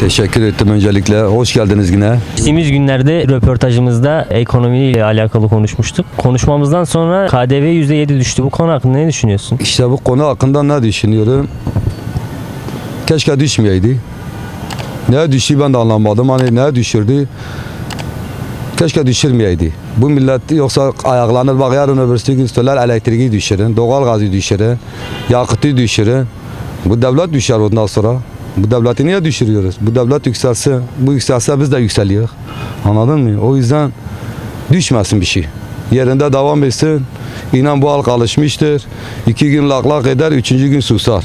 Teşekkür ettim öncelikle. Hoş geldiniz yine. Geçtiğimiz günlerde röportajımızda ekonomiyle alakalı konuşmuştuk. Konuşmamızdan sonra KDV %7 düştü. Bu konu hakkında ne düşünüyorsun? İşte bu konu hakkında ne düşünüyorum? Keşke düşmeyeydi. Ne düştü ben de anlamadım. Hani ne düşürdü? Keşke düşürmeyeydi. Bu millet yoksa ayaklanır. Bak yarın öbürsü gün söyler elektriği düşürün, doğal gazı düşürün, yakıtı düşürün. Bu devlet düşer ondan sonra. Bu devleti niye düşürüyoruz? Bu devlet yükselse, bu yükselse biz de yükseliyor. Anladın mı? O yüzden düşmesin bir şey. Yerinde devam etsin. İnan bu halk alışmıştır. İki gün lak lak eder, üçüncü gün susar.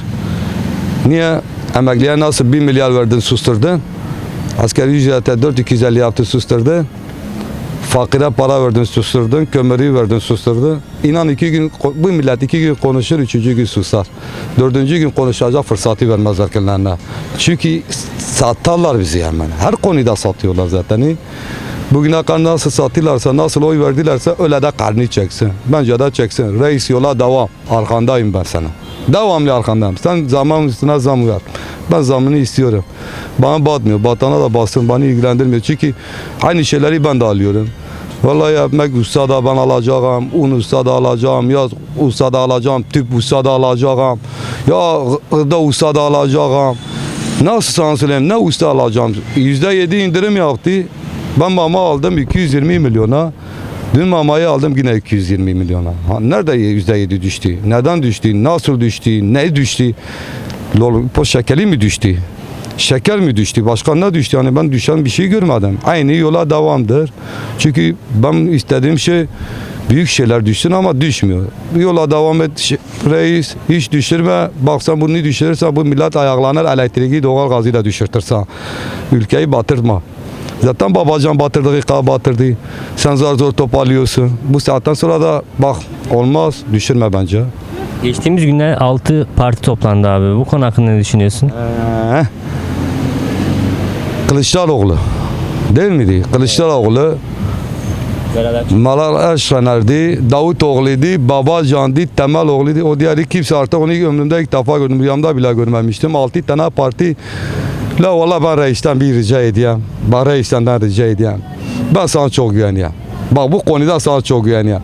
Niye? Emekliye nasıl bir milyar verdin susturdun? Asgari ücrete 4250 yaptı susturdun. Fakire para verdin susturdun, kömürü verdin susturdun. İnan iki gün, bu millet iki gün konuşur, üçüncü gün susar. Dördüncü gün konuşacak fırsatı vermezler kendilerine. Çünkü satarlar bizi hemen. Her konuda satıyorlar zaten. Bugüne kadar nasıl sattılarsa, nasıl oy verdilerse öyle de karnı çeksin. Bence de çeksin. Reis yola devam. Arkandayım ben sana. Devamlı arkandayım. Sen zaman üstüne zam ver. Ben zamını istiyorum. Bana batmıyor. Batana da bassın. Beni ilgilendirmiyor. Çünkü aynı şeyleri ben de alıyorum. Vallahi ekmek usta da ben alacağım, un usta da alacağım, yaz usta da alacağım, tüp usta da alacağım, ya gıda usta da alacağım. Nasıl sana söyleyeyim, ne usta alacağım? Yüzde yedi indirim yaptı. Ben mama aldım 220 milyona. Dün mamayı aldım yine 220 milyona. Ha, nerede yüzde yedi düştü? Neden düştü? Nasıl düştü? Ne düştü? Lollipop şekeri mi düştü? Şeker mi düştü? Başka ne düştü? Yani ben düşen bir şey görmedim. Aynı yola devamdır. Çünkü ben istediğim şey büyük şeyler düşsün ama düşmüyor. Yola devam et şey- reis. Hiç düşürme. Baksan bunu düşürürsen bu millet ayaklanır. Elektriği doğal gazı da düşürtürsen. Ülkeyi batırma. Zaten babacan batırdığı kadar batırdı. Sen zor zor toparlıyorsun. Bu saatten sonra da bak olmaz düşürme bence. Geçtiğimiz günler 6 parti toplandı abi. Bu konu hakkında ne düşünüyorsun? Ee, Kılıçdaroğlu. Değil miydi? Kılıçdaroğlu, Malal Erşener'di, Davutoğlu'ydu, Babacan'dı, Temeloğlu'ydu. O diğeri kimse artık onu ömrümde ilk defa gördüm. Rüyamda bile görmemiştim. Altı tane parti. La valla ben reisten bir rica edeyim. Ben reistenden rica edeyim. Ben sana çok güveniyorum. Bak bu konuda sana çok güveniyorum.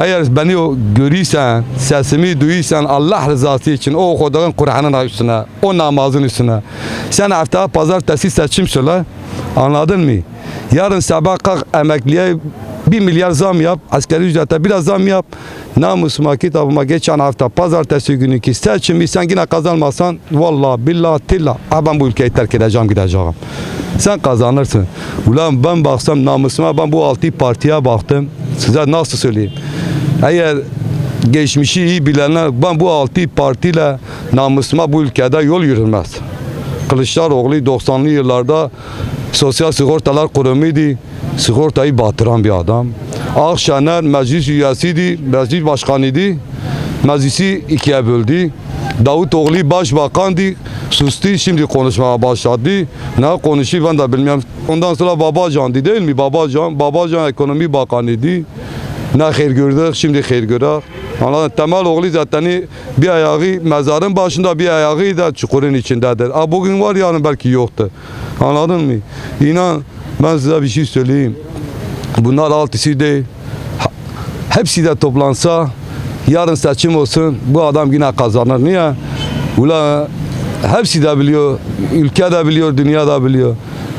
Eğer beni o görürsen, sesimi duyuyorsan Allah rızası için o okuduğun Kur'an'ın üstüne, o namazın üstüne. Sen hafta pazartesi seçim söyle. Anladın mı? Yarın sabah kalk emekliye bir milyar zam yap, asgari ücrete biraz zam yap. Namusuma, kitabıma geçen hafta pazartesi günkü seçimi sen yine kazanmasan vallahi billahi tillah ha ben bu ülkeyi terk edeceğim gideceğim. Sen kazanırsın. Ulan ben baksam namusuma ben bu altı partiye baktım. Size nasıl söyleyeyim? Eğer geçmişi iyi bilenler ben bu altı partiyle namusuma bu ülkede yol yürümez. Kılıçdaroğlu 90'lı yıllarda Sosyal Sigortalar Kurumu'ydu. Sigortayı batıran bir adam. Akşener meclis üyesiydi, meclis başkanıydı. Meclisi ikiye böldü. Davutoğlu başbakandı. Sustu şimdi konuşmaya başladı. Ne konuşuyor ben de bilmiyorum. Ondan sonra Babacan'dı değil mi? Babacan, Babacan ekonomi bakanıydı. Ne hayır gördük, şimdi hayır görür. Anladın? Temel oğlu zaten bir ayağı mezarın başında, bir ayağı da çukurun içindedir. Ha, bugün var yarın belki yoktu. Anladın mı? İnan ben size bir şey söyleyeyim. Bunlar altısı değil. Hepsi de toplansa yarın seçim olsun bu adam yine kazanır. Niye? Ula hepsi de biliyor, ülke de biliyor, dünya da biliyor.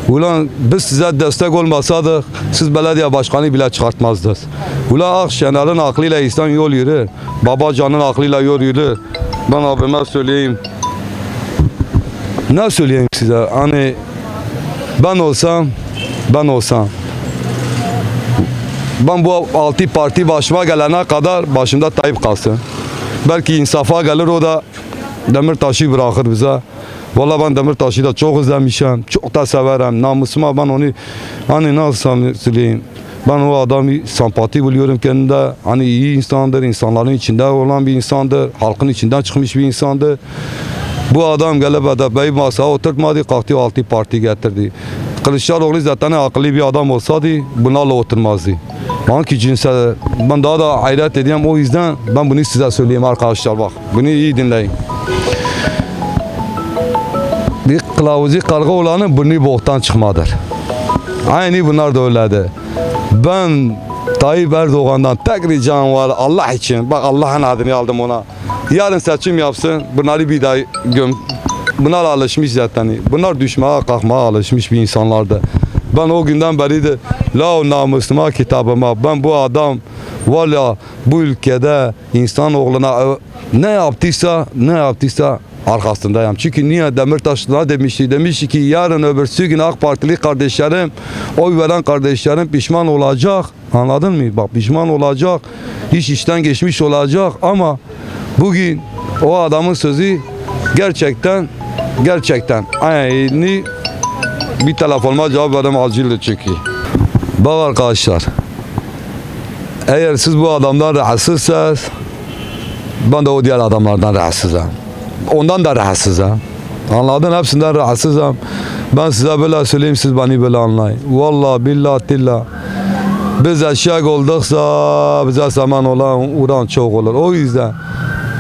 Ulan biz size destek olmasaydık siz belediye başkanı bile çıkartmazdınız. Ula Akşener'in aklıyla insan yol yürür. Babacan'ın aklıyla yol yürür. Ben abime söyleyeyim. Ne söyleyeyim size? Hani ben olsam, ben olsam ben bu altı parti başıma gelene kadar başımda Tayyip kalsın. Belki insafa gelir o da Demirtaş'ı bırakır bize. Valla ben Demirtaş'ı da çok özlemişim. Çok da severim. Namusuma ben onu hani nasıl söyleyeyim. Ben o adamı sempati buluyorum kendinde. Hani iyi insandır, insanların içinde olan bir insandır. Halkın içinden çıkmış bir insandır. Bu adam gelip de bey masaya oturtmadı, kalktı altı parti getirdi. Kılıçdaroğlu zaten akıllı bir adam olsaydı bunlarla oturmazdı. Hangi cinse ben daha da hayret ediyorum o yüzden ben bunu size söyleyeyim arkadaşlar bak. Bunu iyi dinleyin. Bir kılavuzu karga olanın burnu boktan çıkmadır. Aynı bunlar da öyledir. Ben Tayyip Erdoğan'dan tek ricam var Allah için. Bak Allah'ın adını aldım ona. Yarın seçim yapsın. Bunları bir daha göm. Bunlar alışmış zaten. Bunlar düşmeye kalkmaya alışmış bir insanlardı. Ben o günden beri de la namusuma kitabıma ben bu adam valla bu ülkede insan oğluna ne yaptıysa ne yaptıysa arkasındayım. Çünkü niye Demirtaş ne demişti? Demiş ki yarın öbürsü gün AK Partili kardeşlerim, oy veren kardeşlerim pişman olacak. Anladın mı? Bak pişman olacak. iş işten geçmiş olacak ama bugün o adamın sözü gerçekten gerçekten aynı bir telefonuma cevap verdim acildir çünkü. Bak arkadaşlar eğer siz bu adamdan rahatsızsanız ben de o diğer adamlardan rahatsızım. Ondan da rahatsızım. Anladın? Hepsinden rahatsızım. Ben size böyle söyleyeyim siz beni böyle anlayın. Vallahi billahi tillah. Biz eşek olduksa bize zaman olan uğran çok olur. O yüzden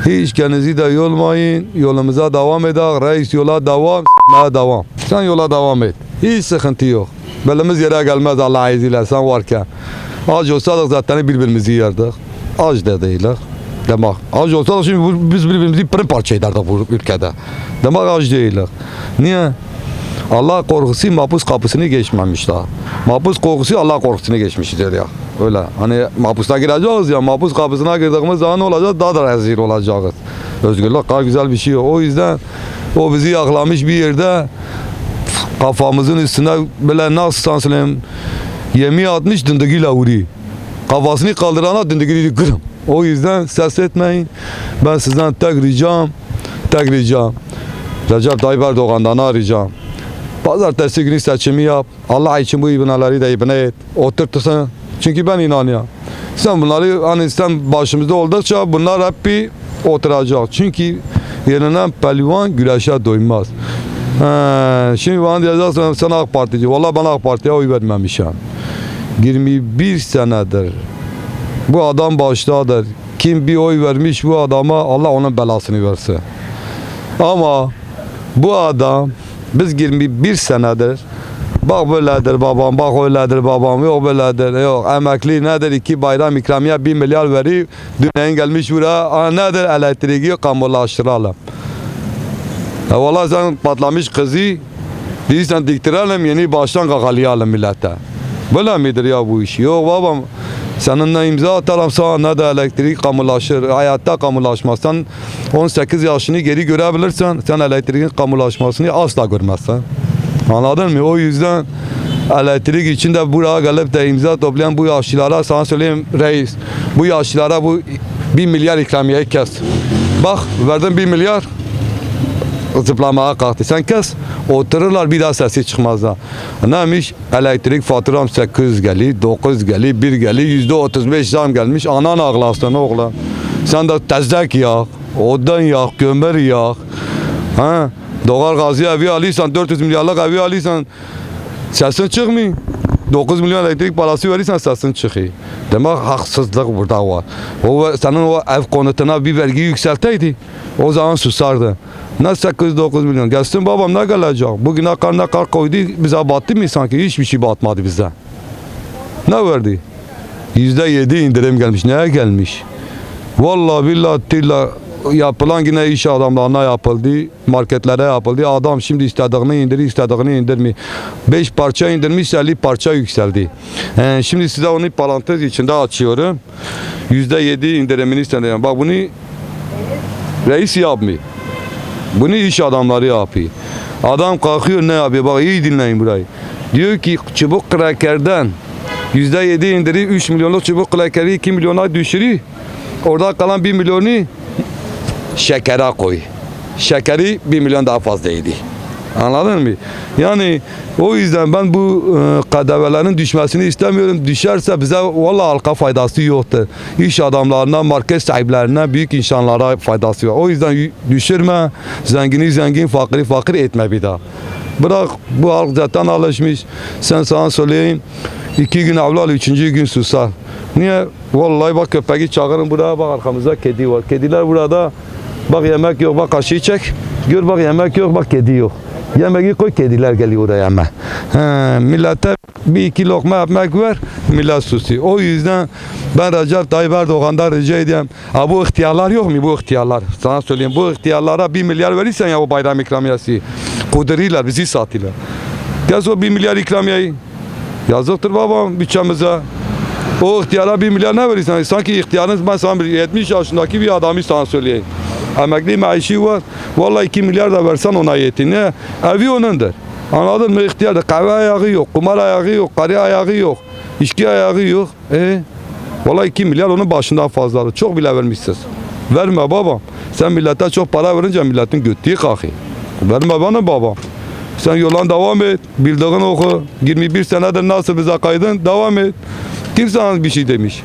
hiç kendinizi de yormayın. Yolumuza devam eder. Reis yola devam, s**meye devam. Sen yola devam et. Hiç sıkıntı yok. Belimiz yere gelmez Allah izniyle sen varken. Aç olsadık zaten birbirimizi yerdik. Aç da değiliz. Demek aç olsadık şimdi bu- biz birbirimizi pırın parça ederdik bu ülkede. Demek aç değiliz. Niye? Allah korkusu mahpus kapısını geçmemiş daha. Mahpus korkusu Allah korkusunu geçmiştir ya. Öyle hani mahpusa gireceğiz ya mahpus kapısına girdiğimiz zaman ne olacak? Daha da rezil olacağız. Özgürlük kadar güzel bir şey. O yüzden o bizi yaklamış bir yerde kafamızın üstüne böyle nasıl söyleyeyim yemeği atmış dındıgıyla vuruyor. Kafasını kaldırana dındıgıyla kırım. O yüzden ses etmeyin. Ben sizden tek ricam, tek ricam. Recep Tayyip Erdoğan'dan arayacağım. Pazartesi günü seçimi yap. Allah için bu ibnaları da ibne et. Oturtursun. Çünkü ben inanıyorum. Sen bunları hani sen başımızda oldukça bunlar hep bir oturacak. Çünkü yenilen pehlivan güreşe doymaz. He, şimdi bana diyeceksin sen AK Partici. Vallahi ben AK Parti'ye oy vermemişim. 21 senedir bu adam baştadır. Kim bir oy vermiş bu adama Allah onun belasını versin. Ama bu adam biz 21 senedir bak böyledir babam bak öyledir babam yok böyledir yok. Emekli nedir? İki bayram ikramiye 1 milyar veriyor. Dünyaya gelmiş buraya "Aa, nedir? Elektriği kamulaştıralım e valla sen patlamış kızı değilsen diktirelim yeni baştan kakalayalım millete böyle midir ya bu iş? Yok babam Seninle imza atarım sana de elektrik kamulaşır. Hayatta kamulaşmaz. Sen 18 yaşını geri görebilirsen sen elektriğin kamulaşmasını asla görmezsen. Anladın mı? O yüzden elektrik için de buraya gelip de imza toplayan bu yaşlılara sana söyleyeyim reis. Bu yaşlılara bu 1 milyar ikramiyeyi kes. Bak verdim 1 milyar zıplamaya kalktı. Sen kes otururlar bir daha sesi çıkmaz da. Neymiş? Elektrik faturam 800 geli, 9 geli, 1 geli, yüzde 35 zam gelmiş. Anan ağlasın oğlan. Sen de tezek yak, odun yak, kömür yak. Ha? Doğal gazı evi alırsan, 400 milyarlık evi alırsan sesin çıkmıyor. 9 milyon elektrik parası verirsen sesin çıkıyor. Demek haksızlık burada var. O senin o ev konutuna bir vergi yükselteydi. O zaman susardı. Ne 8-9 milyon. Gelsin babam ne gelecek? Bugüne kadar ne kadar koydu bize battı mı sanki? Hiçbir şey batmadı bize. Ne verdi? Yüzde yedi indirim gelmiş. Neye gelmiş? Vallahi billahi tilla yapılan yine iş adamlarına yapıldı, marketlere yapıldı. Adam şimdi istediğini indirir, istediğini indirmiyor. 5 parça indirmiş, 50 parça yükseldi. Ee, şimdi size onu parantez içinde açıyorum. %7 indirimini istiyorum. Bak bunu reis yapmıyor. Bunu iş adamları yapıyor. Adam kalkıyor ne yapıyor? Bak iyi dinleyin burayı. Diyor ki çubuk krakerden %7 indirir 3 milyonluk çubuk krakeri 2 milyona düşürüyor. Orada kalan 1 milyonu şekere koy. Şekeri 1 milyon daha fazlaydı. Anladın mı? Yani o yüzden ben bu e, kadevelerin düşmesini istemiyorum. Düşerse bize valla halka faydası yoktur. İş adamlarına, market sahiplerine, büyük insanlara faydası yok. O yüzden düşürme, zengini zengin, fakiri fakir etme bir daha. Bırak bu halk zaten alışmış. Sen sana söyleyeyim. iki gün avlal, üçüncü gün susar. Niye? Vallahi bak köpeği çağırın buraya bak arkamızda kedi var. Kediler burada. Bak yemek yok bak kaşığı çek. Gör bak yemek yok bak kedi yok. Yemeği koy kediler geliyor oraya yeme. He, millete bir iki lokma ekmek ver, millet susuyor. O yüzden ben Recep Tayyip Erdoğan'dan rica ediyorum. Ha, bu ihtiyarlar yok mu bu ihtiyarlar? Sana söyleyeyim bu ihtiyarlara bir milyar verirsen ya bu bayram ikramiyesi. Kudururlar bizi satıyorlar. Gel o bir milyar ikramiyeyi. Yazıktır babam bütçemize. O ihtiyara bir milyar ne verirsen sanki ihtiyarınız ben sana bir 70 yaşındaki bir adamı sana söyleyeyim. Emekli maaşı var. Vallahi 2 milyar da versen ona yetin. Ne? Evi onundur. Anladın mı? İhtiyar da kahve ayağı yok, kumar ayağı yok, karı ayağı yok, içki ayağı yok. E, vallahi 2 milyar onun başından fazladır. Çok bile vermişsiniz. Verme babam. Sen millete çok para verince milletin götüğü kalkıyor. Verme bana babam. Sen yoldan devam et. Bildiğin oku. 21 senedir nasıl bize kaydın devam et. Kim sana bir şey demiş?